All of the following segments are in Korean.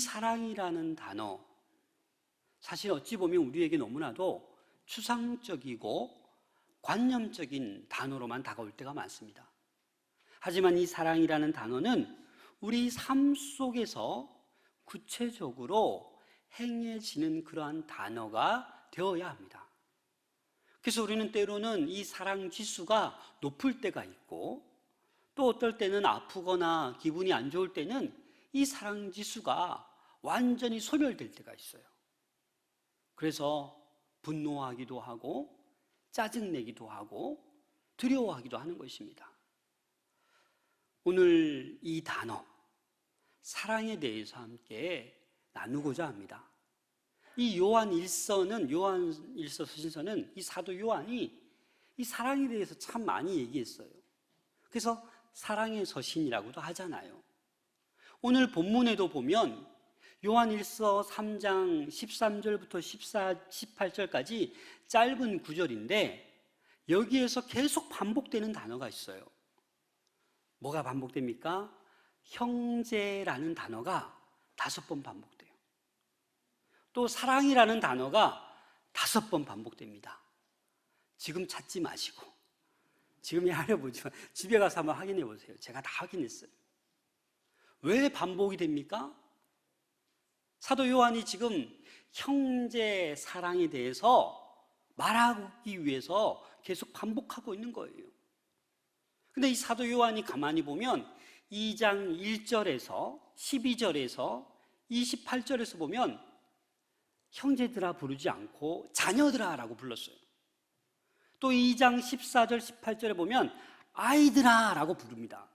이 사랑이라는 단어, 사실 어찌 보면 우리에게 너무나도 추상적이고 관념적인 단어로만 다가올 때가 많습니다. 하지만 이 사랑이라는 단어는 우리 삶 속에서 구체적으로 행해지는 그러한 단어가 되어야 합니다. 그래서 우리는 때로는 이 사랑 지수가 높을 때가 있고 또 어떨 때는 아프거나 기분이 안 좋을 때는 이 사랑 지수가 완전히 소멸될 때가 있어요. 그래서 분노하기도 하고 짜증내기도 하고 두려워하기도 하는 것입니다. 오늘 이 단어, 사랑에 대해서 함께 나누고자 합니다. 이 요한 일서는, 요한 일서 서신서는 이 사도 요한이 이 사랑에 대해서 참 많이 얘기했어요. 그래서 사랑의 서신이라고도 하잖아요. 오늘 본문에도 보면 요한 일서 3장 13절부터 14, 18절까지 짧은 구절인데 여기에서 계속 반복되는 단어가 있어요. 뭐가 반복됩니까? 형제라는 단어가 다섯 번 반복돼요. 또 사랑이라는 단어가 다섯 번 반복됩니다. 지금 찾지 마시고 지금이 하려보지만 집에 가서 한번 확인해 보세요. 제가 다 확인했어요. 왜 반복이 됩니까? 사도 요한이 지금 형제 사랑에 대해서 말하기 위해서 계속 반복하고 있는 거예요. 근데 이 사도 요한이 가만히 보면 2장 1절에서 12절에서 28절에서 보면 형제들아 부르지 않고 자녀들아라고 불렀어요. 또 2장 14절 18절에 보면 아이들아라고 부릅니다.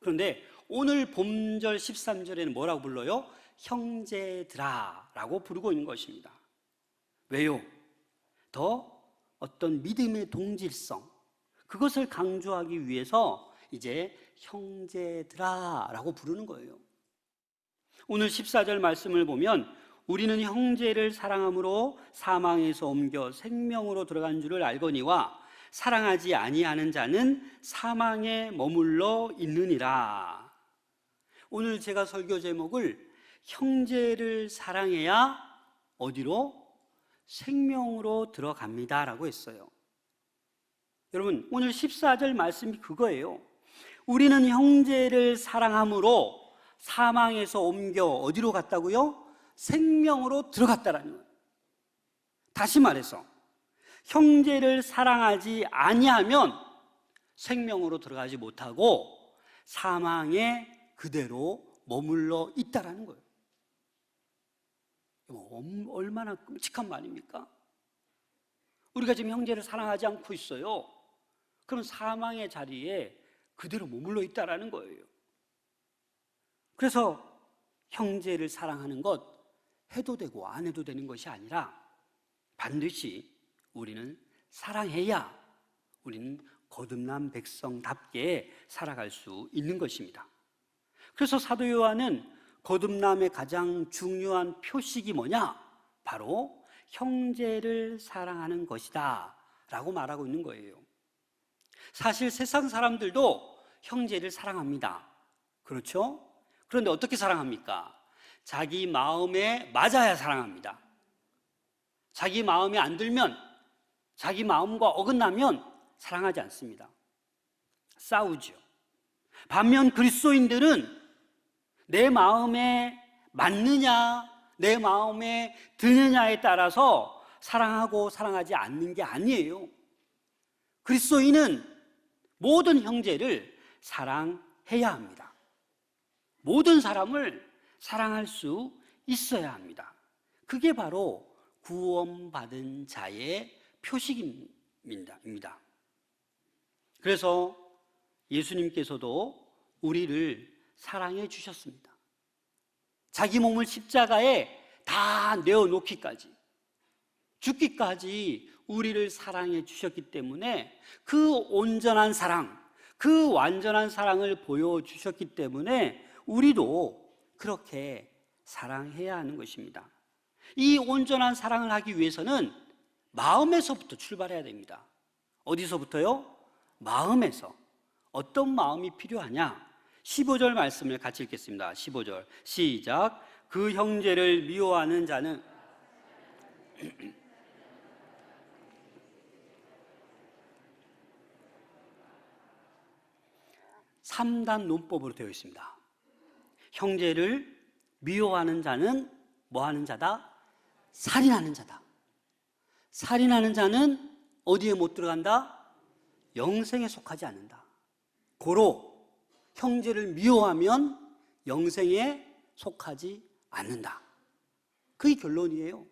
그런데 오늘 봄절 13절에는 뭐라고 불러요? 형제들아라고 부르고 있는 것입니다. 왜요? 더 어떤 믿음의 동질성 그것을 강조하기 위해서 이제 형제들아라고 부르는 거예요. 오늘 14절 말씀을 보면 우리는 형제를 사랑함으로 사망에서 옮겨 생명으로 들어간 줄을 알거니와 사랑하지 아니하는 자는 사망에 머물러 있느니라. 오늘 제가 설교 제목을 형제를 사랑해야 어디로 생명으로 들어갑니다 라고 했어요. 여러분, 오늘 14절 말씀이 그거예요. 우리는 형제를 사랑함으로 사망에서 옮겨 어디로 갔다고요? 생명으로 들어갔다라는 거예요. 다시 말해서 형제를 사랑하지 아니하면 생명으로 들어가지 못하고 사망에 그대로 머물러 있다라는 거예요. 얼마나 끔찍한 말입니까? 우리가 지금 형제를 사랑하지 않고 있어요. 그럼 사망의 자리에 그대로 머물러 있다라는 거예요. 그래서 형제를 사랑하는 것 해도 되고 안 해도 되는 것이 아니라 반드시 우리는 사랑해야 우리는 거듭난 백성답게 살아갈 수 있는 것입니다. 그래서 사도 요한은 거듭남의 가장 중요한 표식이 뭐냐? 바로 형제를 사랑하는 것이다. 라고 말하고 있는 거예요. 사실 세상 사람들도 형제를 사랑합니다. 그렇죠? 그런데 어떻게 사랑합니까? 자기 마음에 맞아야 사랑합니다. 자기 마음에 안 들면, 자기 마음과 어긋나면 사랑하지 않습니다. 싸우죠. 반면 그리스도인들은 내 마음에 맞느냐, 내 마음에 드느냐에 따라서 사랑하고 사랑하지 않는 게 아니에요. 그리스도인은 모든 형제를 사랑해야 합니다. 모든 사람을 사랑할 수 있어야 합니다. 그게 바로 구원받은 자의 표식입니다. 그래서 예수님께서도 우리를 사랑해 주셨습니다. 자기 몸을 십자가에 다 내어놓기까지, 죽기까지 우리를 사랑해 주셨기 때문에 그 온전한 사랑, 그 완전한 사랑을 보여주셨기 때문에 우리도 그렇게 사랑해야 하는 것입니다. 이 온전한 사랑을 하기 위해서는 마음에서부터 출발해야 됩니다. 어디서부터요? 마음에서. 어떤 마음이 필요하냐? 15절 말씀을 같이 읽겠습니다. 15절. 시작. 그 형제를 미워하는 자는 삼단 논법으로 되어 있습니다. 형제를 미워하는 자는 뭐 하는 자다? 살인하는 자다. 살인하는 자는 어디에 못 들어간다? 영생에 속하지 않는다. 고로 형제를 미워하면 영생에 속하지 않는다. 그게 결론이에요.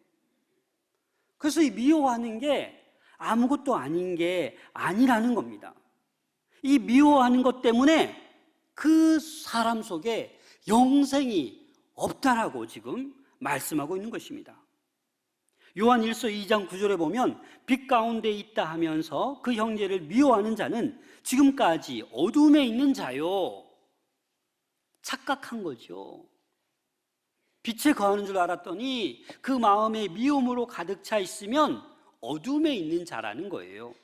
그래서 이 미워하는 게 아무것도 아닌 게 아니라는 겁니다. 이 미워하는 것 때문에 그 사람 속에 영생이 없다라고 지금 말씀하고 있는 것입니다. 요한 1서 2장 9절에 보면 빛 가운데 있다 하면서 그 형제를 미워하는 자는 지금까지 어둠에 있는 자요. 착각한 거죠. 빛에 거하는 줄 알았더니 그 마음에 미움으로 가득 차 있으면 어둠에 있는 자라는 거예요.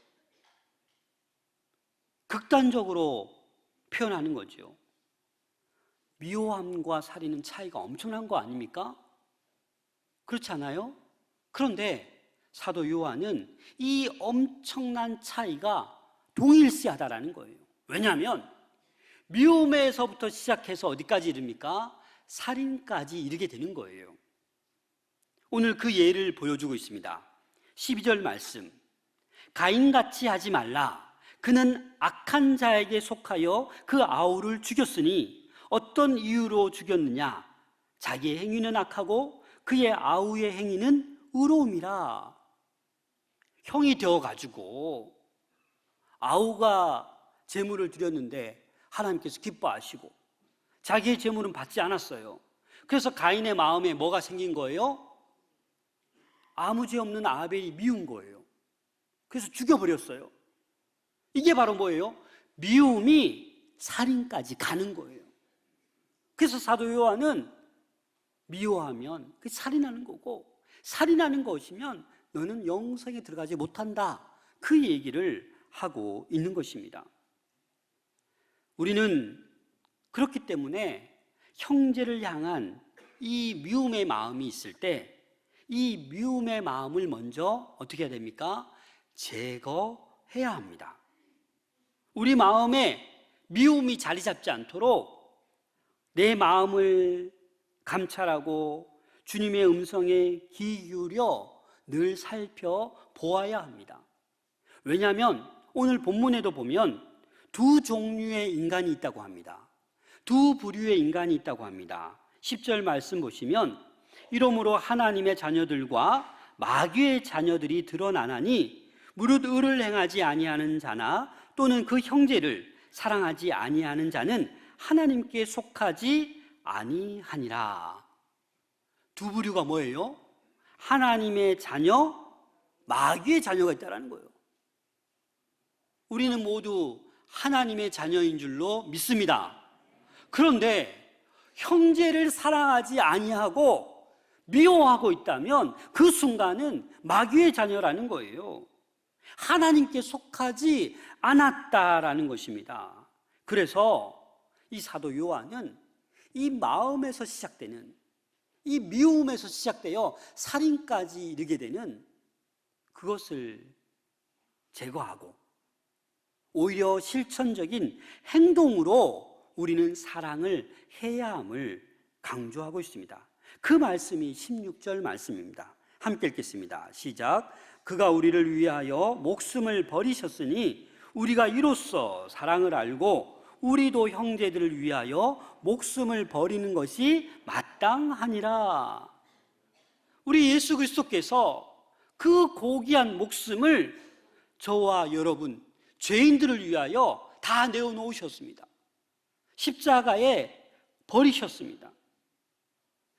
극단적으로 표현하는 거죠. 미워함과 살인은 차이가 엄청난 거 아닙니까? 그렇지 않아요? 그런데 사도 요한은 이 엄청난 차이가 동일시하다라는 거예요. 왜냐하면 미움에서부터 시작해서 어디까지 이릅니까? 살인까지 이르게 되는 거예요. 오늘 그 예를 보여주고 있습니다. 12절 말씀. 가인같이 하지 말라. 그는 악한 자에게 속하여 그 아우를 죽였으니 어떤 이유로 죽였느냐? 자기의 행위는 악하고 그의 아우의 행위는 의로움이라. 형이 되어가지고 아우가 재물을 드렸는데 하나님께서 기뻐하시고 자기의 재물은 받지 않았어요. 그래서 가인의 마음에 뭐가 생긴 거예요? 아무 죄 없는 아벨이 미운 거예요. 그래서 죽여버렸어요. 이게 바로 뭐예요? 미움이 살인까지 가는 거예요. 그래서 사도 요한은 미워하면 그 살인하는 거고 살인하는 것이면 너는 영생에 들어가지 못한다. 그 얘기를 하고 있는 것입니다. 우리는 그렇기 때문에 형제를 향한 이 미움의 마음이 있을 때 이 미움의 마음을 먼저 어떻게 해야 됩니까? 제거해야 합니다. 우리 마음에 미움이 자리 잡지 않도록 내 마음을 감찰하고 주님의 음성에 귀 기울여 늘 살펴 보아야 합니다. 왜냐하면 오늘 본문에도 보면 두 종류의 인간이 있다고 합니다. 두 부류의 인간이 있다고 합니다. 10절 말씀 보시면 이러므로 하나님의 자녀들과 마귀의 자녀들이 드러나나니 무릇 의를 행하지 아니하는 자나 또는 그 형제를 사랑하지 아니하는 자는 하나님께 속하지 아니하니라. 두 부류가 뭐예요? 하나님의 자녀, 마귀의 자녀가 있다라는 거예요. 우리는 모두 하나님의 자녀인 줄로 믿습니다. 그런데 형제를 사랑하지 아니하고 미워하고 있다면 그 순간은 마귀의 자녀라는 거예요. 하나님께 속하지 않았다라는 것입니다. 그래서 이 사도 요한은 이 마음에서 시작되는 이 미움에서 시작되어 살인까지 이르게 되는 그것을 제거하고 오히려 실천적인 행동으로 우리는 사랑을 해야 함을 강조하고 있습니다. 그 말씀이 16절 말씀입니다. 함께 읽겠습니다. 시작. 그가 우리를 위하여 목숨을 버리셨으니 우리가 이로써 사랑을 알고 우리도 형제들을 위하여 목숨을 버리는 것이 마땅하니라. 우리 예수 그리스도께서 그 고귀한 목숨을 저와 여러분 죄인들을 위하여 다 내어 놓으셨습니다. 십자가에 버리셨습니다.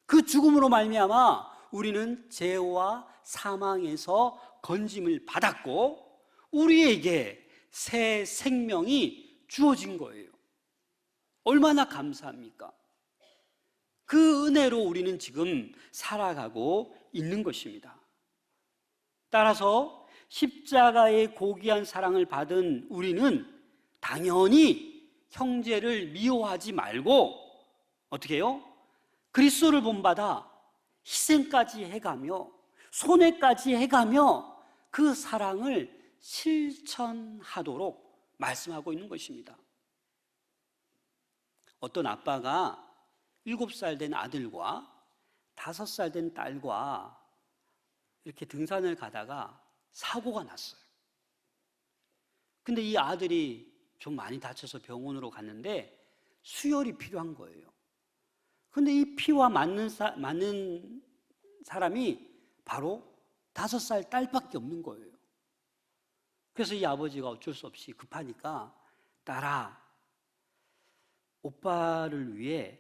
그 죽음으로 말미암아 우리는 죄와 사망에서 건짐을 받았고 우리에게 새 생명이 주어진 거예요. 얼마나 감사합니까? 그 은혜로 우리는 지금 살아가고 있는 것입니다. 따라서 십자가의 고귀한 사랑을 받은 우리는 당연히 형제를 미워하지 말고 어떻게 해요? 그리스도를 본받아 희생까지 해가며 손해까지 해가며 그 사랑을 실천하도록 말씀하고 있는 것입니다. 어떤 아빠가 일곱 살된 아들과 다섯 살된 딸과 이렇게 등산을 가다가 사고가 났어요. 근데 이 아들이 좀 많이 다쳐서 병원으로 갔는데 수혈이 필요한 거예요. 근데 이 피와 맞는, 사, 맞는 사람이 바로 다섯 살 딸밖에 없는 거예요. 그래서 이 아버지가 어쩔 수 없이 급하니까 딸아, 오빠를 위해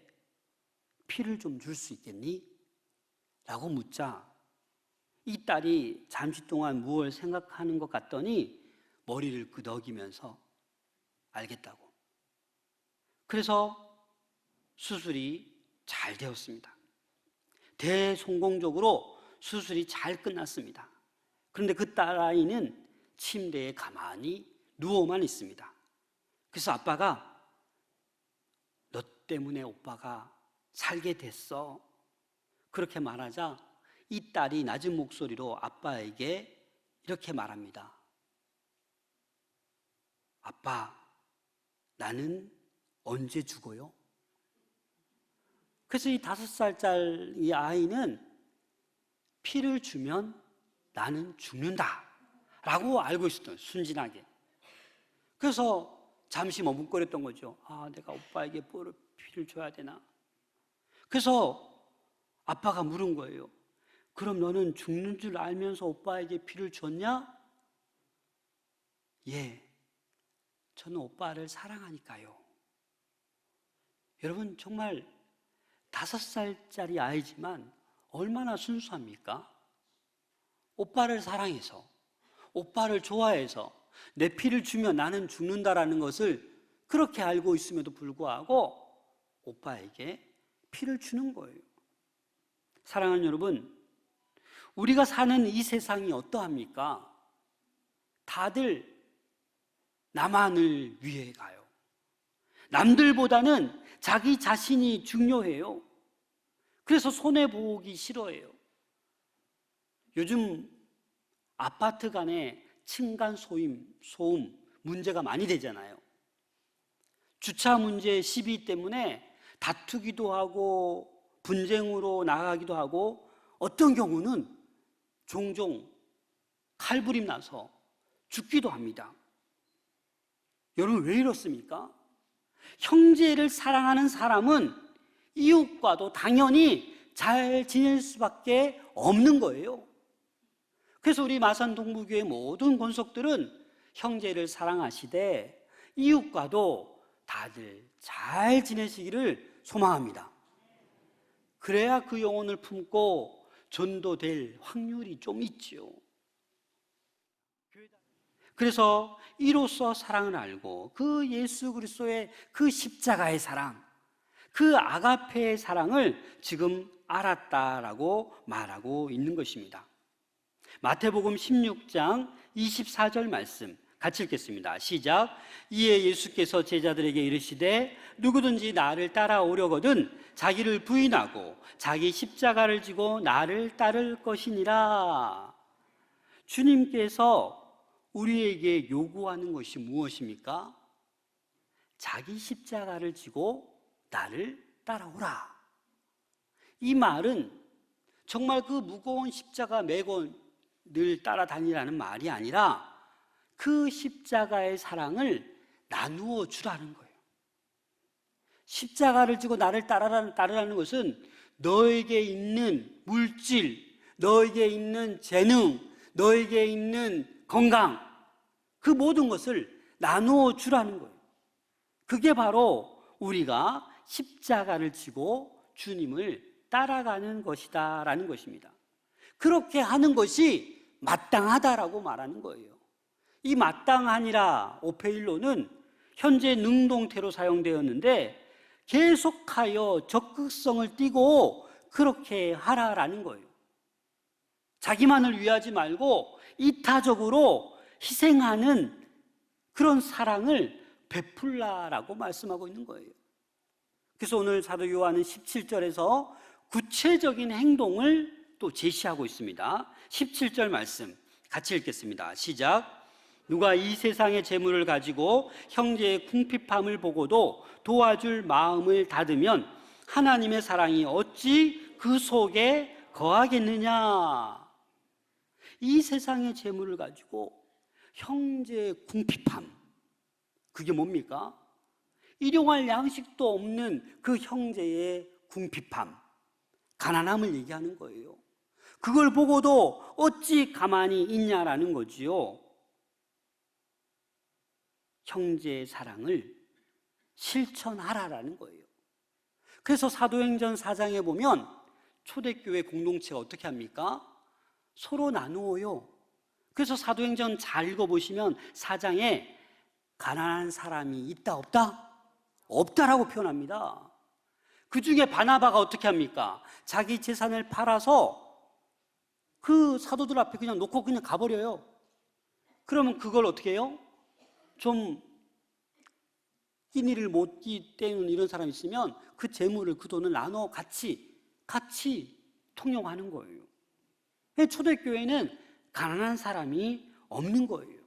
피를 좀 줄 수 있겠니? 라고 묻자 이 딸이 잠시 동안 무엇을 생각하는 것 같더니 머리를 끄덕이면서 알겠다고. 그래서 수술이 잘 되었습니다. 대성공적으로 수술이 잘 끝났습니다. 그런데 그 딸아이는 침대에 가만히 누워만 있습니다. 그래서 아빠가 너 때문에 오빠가 살게 됐어. 그렇게 말하자 이 딸이 낮은 목소리로 아빠에게 이렇게 말합니다. 아빠, 나는 언제 죽어요? 그래서 이 다섯 살짜리 아이는 피를 주면 나는 죽는다. 라고 알고 있었던 순진하게. 그래서 잠시 머뭇거렸던 거죠. 아, 내가 오빠에게 뭐를 피를 줘야 되나? 그래서 아빠가 물은 거예요. 그럼 너는 죽는 줄 알면서 오빠에게 피를 줬냐? 예. 저는 오빠를 사랑하니까요. 여러분, 정말 다섯 살짜리 아이지만 얼마나 순수합니까? 오빠를 사랑해서, 오빠를 좋아해서 내 피를 주면 나는 죽는다라는 것을 그렇게 알고 있음에도 불구하고 오빠에게 피를 주는 거예요. 사랑하는 여러분, 우리가 사는 이 세상이 어떠합니까? 다들 나만을 위해 가요. 남들보다는 자기 자신이 중요해요. 그래서 손해보기 싫어해요. 요즘 아파트 간에 층간 소임, 소음 문제가 많이 되잖아요. 주차 문제 시비 때문에 다투기도 하고 분쟁으로 나가기도 하고 어떤 경우는 종종 칼부림 나서 죽기도 합니다. 여러분 왜 이렇습니까? 형제를 사랑하는 사람은 이웃과도 당연히 잘 지낼 수밖에 없는 거예요. 그래서 우리 마산 동부교회 모든 권속들은 형제를 사랑하시되 이웃과도 다들 잘 지내시기를 소망합니다. 그래야 그 영혼을 품고 전도될 확률이 좀 있지요. 그래서 이로써 사랑을 알고 그 예수 그리스도의 그 십자가의 사랑, 그 아가페의 사랑을 지금 알았다라고 말하고 있는 것입니다. 마태복음 16장 24절 말씀 같이 읽겠습니다. 시작. 이에 예수께서 제자들에게 이르시되 누구든지 나를 따라오려거든 자기를 부인하고 자기 십자가를 지고 나를 따를 것이니라. 주님께서 우리에게 요구하는 것이 무엇입니까? 자기 십자가를 지고 나를 따라오라. 이 말은 정말 그 무거운 십자가 메고 늘 따라다니라는 말이 아니라 그 십자가의 사랑을 나누어 주라는 거예요. 십자가를 지고 나를 따라라는, 따르라는 것은 너에게 있는 물질, 너에게 있는 재능, 너에게 있는 건강, 그 모든 것을 나누어 주라는 거예요. 그게 바로 우리가 십자가를 지고 주님을 따라가는 것이다라는 것입니다. 그렇게 하는 것이 마땅하다라고 말하는 거예요. 이 마땅하니라 오페일로는 현재 능동태로 사용되었는데 계속하여 적극성을 띠고 그렇게 하라라는 거예요. 자기만을 위하지 말고 이타적으로 희생하는 그런 사랑을 베풀라라고 말씀하고 있는 거예요. 그래서 오늘 사도 요한은 17절에서 구체적인 행동을 또 제시하고 있습니다. 17절 말씀 같이 읽겠습니다. 시작. 누가 이 세상의 재물을 가지고 형제의 궁핍함을 보고도 도와줄 마음을 닫으면 하나님의 사랑이 어찌 그 속에 거하겠느냐? 이 세상의 재물을 가지고 형제의 궁핍함 그게 뭡니까? 일용할 양식도 없는 그 형제의 궁핍함, 가난함을 얘기하는 거예요. 그걸 보고도 어찌 가만히 있냐라는 거지요. 형제의 사랑을 실천하라라는 거예요. 그래서 사도행전 4장에 보면 초대교회 공동체가 어떻게 합니까? 서로 나누어요. 그래서 사도행전 잘 읽어보시면 4장에 가난한 사람이 있다 없다? 없다라고 표현합니다. 그 중에 바나바가 어떻게 합니까? 자기 재산을 팔아서 그 사도들 앞에 그냥 놓고 그냥 가버려요. 그러면 그걸 어떻게 해요? 좀 끼니를 못 때우는 이런 사람이 있으면 그 재물을 그 돈을 나눠 같이 같이 통용하는 거예요. 초대교회는 가난한 사람이 없는 거예요.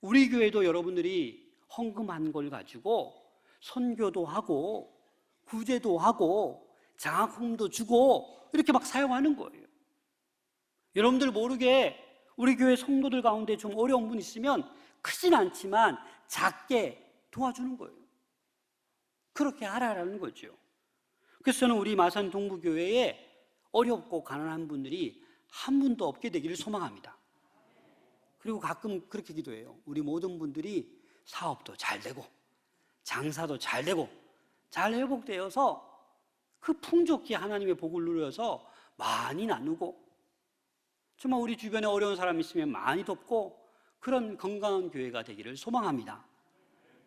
우리 교회도 여러분들이 헌금한 걸 가지고 선교도 하고 구제도 하고 장학금도 주고 이렇게 막 사용하는 거예요. 여러분들 모르게 우리 교회 성도들 가운데 좀 어려운 분 있으면 크진 않지만 작게 도와주는 거예요. 그렇게 하라라는 거죠. 그래서 저는 우리 마산 동부교회에 어렵고 가난한 분들이 한 분도 없게 되기를 소망합니다. 그리고 가끔 그렇게 기도해요. 우리 모든 분들이 사업도 잘 되고, 장사도 잘 되고, 잘 회복되어서 그 풍족히 하나님의 복을 누려서 많이 나누고, 정말 우리 주변에 어려운 사람 있으면 많이 돕고, 그런 건강한 교회가 되기를 소망합니다.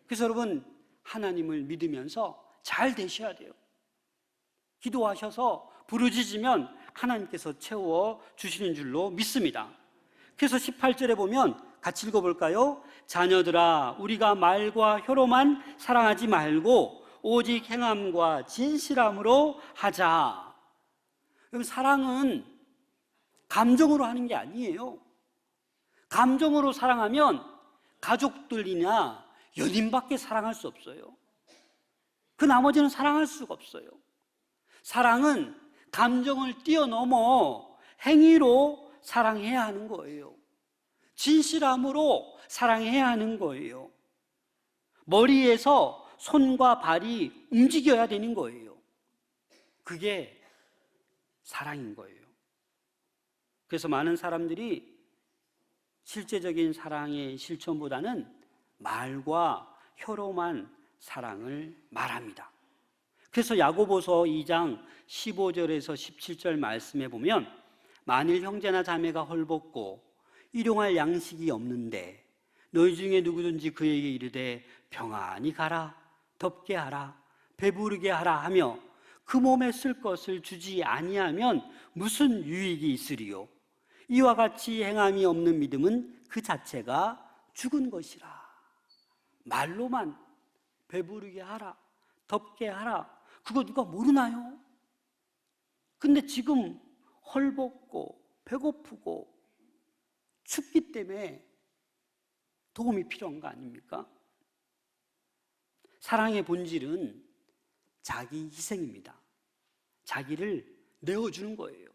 그래서 여러분, 하나님을 믿으면서 잘 되셔야 돼요. 기도하셔서 부르짖으면 하나님께서 채워 주시는 줄로 믿습니다. 그래서 18절에 보면 같이 읽어볼까요? 자녀들아, 우리가 말과 혀로만 사랑하지 말고 오직 행함과 진실함으로 하자. 여러분, 사랑은 감정으로 하는 게 아니에요. 감정으로 사랑하면 가족들이나 연인밖에 사랑할 수 없어요. 그 나머지는 사랑할 수가 없어요. 사랑은 감정을 뛰어넘어 행위로 사랑해야 하는 거예요. 진실함으로 사랑해야 하는 거예요. 머리에서 손과 발이 움직여야 되는 거예요. 그게 사랑인 거예요. 그래서 많은 사람들이 실제적인 사랑의 실천보다는 말과 혀로만 사랑을 말합니다. 그래서 야고보서 2장 15절에서 17절 말씀에 보면 만일 형제나 자매가 헐벗고 일용할 양식이 없는데 너희 중에 누구든지 그에게 이르되 평안히 가라 덥게 하라 배부르게 하라 하며 그 몸에 쓸 것을 주지 아니하면 무슨 유익이 있으리요 이와 같이 행함이 없는 믿음은 그 자체가 죽은 것이라 말로만 배부르게 하라 덥게 하라 그거 누가 모르나요? 근데 지금 헐벗고 배고프고 춥기 때문에 도움이 필요한 거 아닙니까? 사랑의 본질은 자기 희생입니다. 자기를 내어주는 거예요.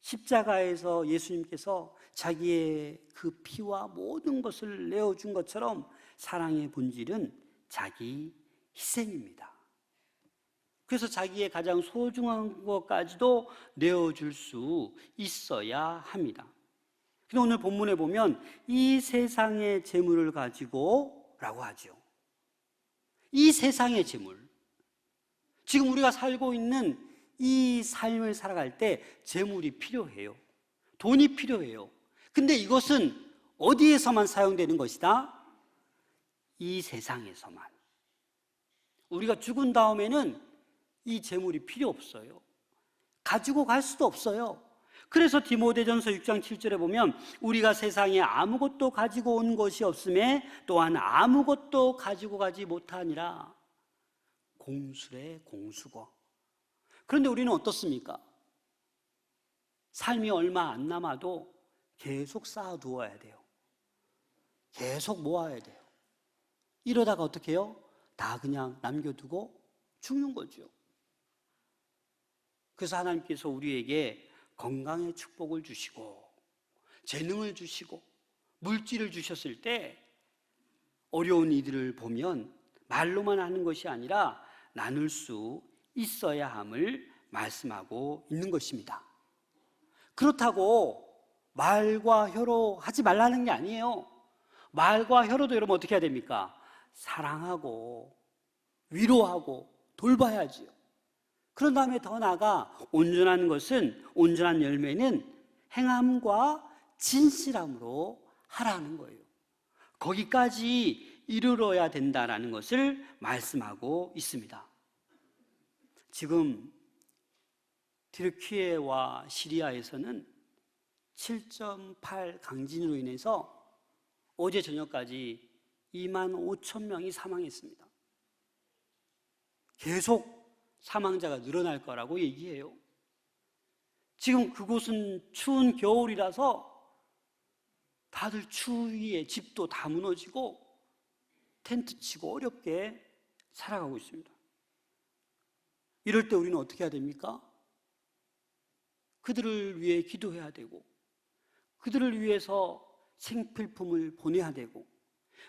십자가에서 예수님께서 자기의 그 피와 모든 것을 내어준 것처럼 사랑의 본질은 자기 희생입니다. 그래서 자기의 가장 소중한 것까지도 내어줄 수 있어야 합니다. 근데 오늘 본문에 보면 이 세상의 재물을 가지고 라고 하죠. 이 세상의 재물. 지금 우리가 살고 있는 이 삶을 살아갈 때 재물이 필요해요. 돈이 필요해요. 근데 이것은 어디에서만 사용되는 것이다? 이 세상에서만. 우리가 죽은 다음에는 이 재물이 필요 없어요. 가지고 갈 수도 없어요. 그래서 디모데전서 6장 7절에 보면 우리가 세상에 아무것도 가지고 온 것이 없음에 또한 아무것도 가지고 가지 못하니라. 공술의 공수고. 그런데 우리는 어떻습니까? 삶이 얼마 안 남아도 계속 쌓아두어야 돼요. 계속 모아야 돼요. 이러다가 어떻게 해요? 다 그냥 남겨두고 죽는 거죠. 그래서 하나님께서 우리에게 건강의 축복을 주시고, 재능을 주시고, 물질을 주셨을 때 어려운 이들을 보면 말로만 하는 것이 아니라 나눌 수 있어야 함을 말씀하고 있는 것입니다. 그렇다고 말과 혀로 하지 말라는 게 아니에요. 말과 혀로도 여러분 어떻게 해야 됩니까? 사랑하고 위로하고 돌봐야지요. 그런 다음에 더 나아가 온전한 것은 온전한 열매는 행함과 진실함으로 하라는 거예요. 거기까지 이르러야 된다라는 것을 말씀하고 있습니다. 지금 트르키예와 시리아에서는 7.8 강진으로 인해서 어제 저녁까지 2만 5천 명이 사망했습니다. 계속 사망자가 늘어날 거라고 얘기해요. 지금 그곳은 추운 겨울이라서 다들 추위에 집도 다 무너지고 텐트 치고 어렵게 살아가고 있습니다. 이럴 때 우리는 어떻게 해야 됩니까? 그들을 위해 기도해야 되고, 그들을 위해서 생필품을 보내야 되고,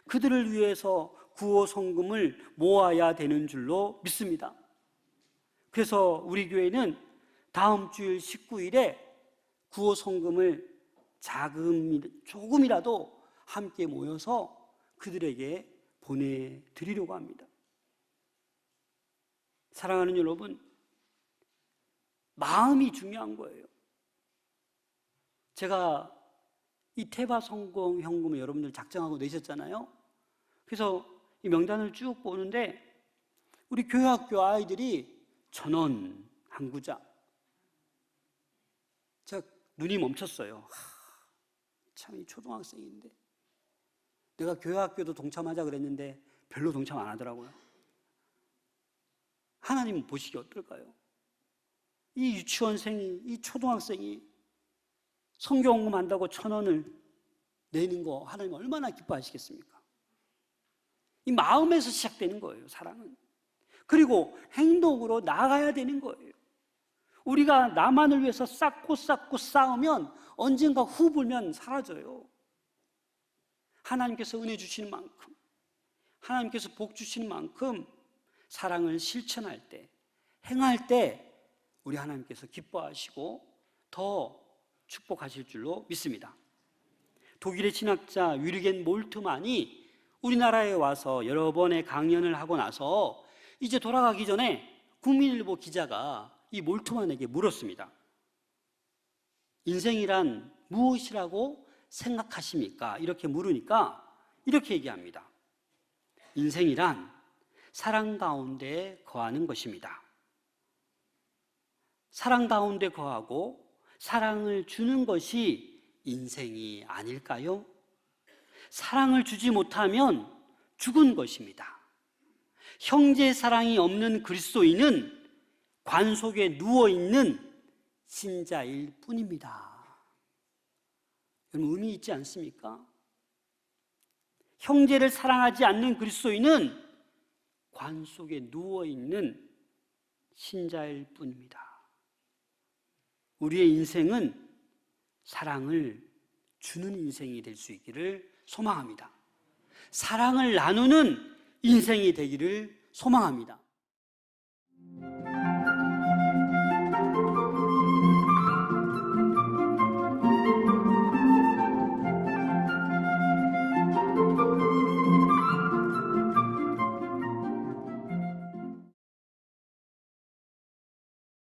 그들을 위해서 구호 성금을 모아야 되는 줄로 믿습니다. 그래서 우리 교회는 다음 주일 19일에 구호 성금을 자금 조금이라도 함께 모여서 그들에게 보내 드리려고 합니다. 사랑하는 여러분, 마음이 중요한 거예요. 제가 이 태바 성공 현금을 여러분들 작정하고 내셨잖아요. 그래서 이 명단을 쭉 보는데 우리 교회 학교 아이들이 천 원 한 구자. 제가 눈이 멈췄어요. 참 이 초등학생인데 내가 교회 학교도 동참하자 그랬는데 별로 동참 안 하더라고요. 하나님 보시기 어떨까요? 이 유치원생이, 이 초등학생이 성경공부 한다고 천 원을 내는 거 하나님 얼마나 기뻐하시겠습니까? 이 마음에서 시작되는 거예요, 사랑은. 그리고 행동으로 나가야 되는 거예요. 우리가 나만을 위해서 쌓고 쌓고 쌓으면 언젠가 후 불면 사라져요. 하나님께서 은혜 주시는 만큼, 하나님께서 복 주시는 만큼 사랑을 실천할 때, 행할 때 우리 하나님께서 기뻐하시고 더 축복하실 줄로 믿습니다. 독일의 신학자 위르겐 몰트만이 우리나라에 와서 여러 번의 강연을 하고 나서 이제 돌아가기 전에 국민일보 기자가 이 몰트만에게 물었습니다. 인생이란 무엇이라고 생각하십니까? 이렇게 물으니까 이렇게 얘기합니다. 인생이란 사랑 가운데 거하는 것입니다. 사랑 가운데 거하고 사랑을 주는 것이 인생이 아닐까요? 사랑을 주지 못하면 죽은 것입니다. 형제 사랑이 없는 그리스도인은 관 속에 누워 있는 신자일 뿐입니다. 여러분 의미 있지 않습니까? 형제를 사랑하지 않는 그리스도인은 관 속에 누워 있는 신자일 뿐입니다. 우리의 인생은 사랑을 주는 인생이 될 수 있기를 소망합니다. 사랑을 나누는 인생이 되기를 소망합니다.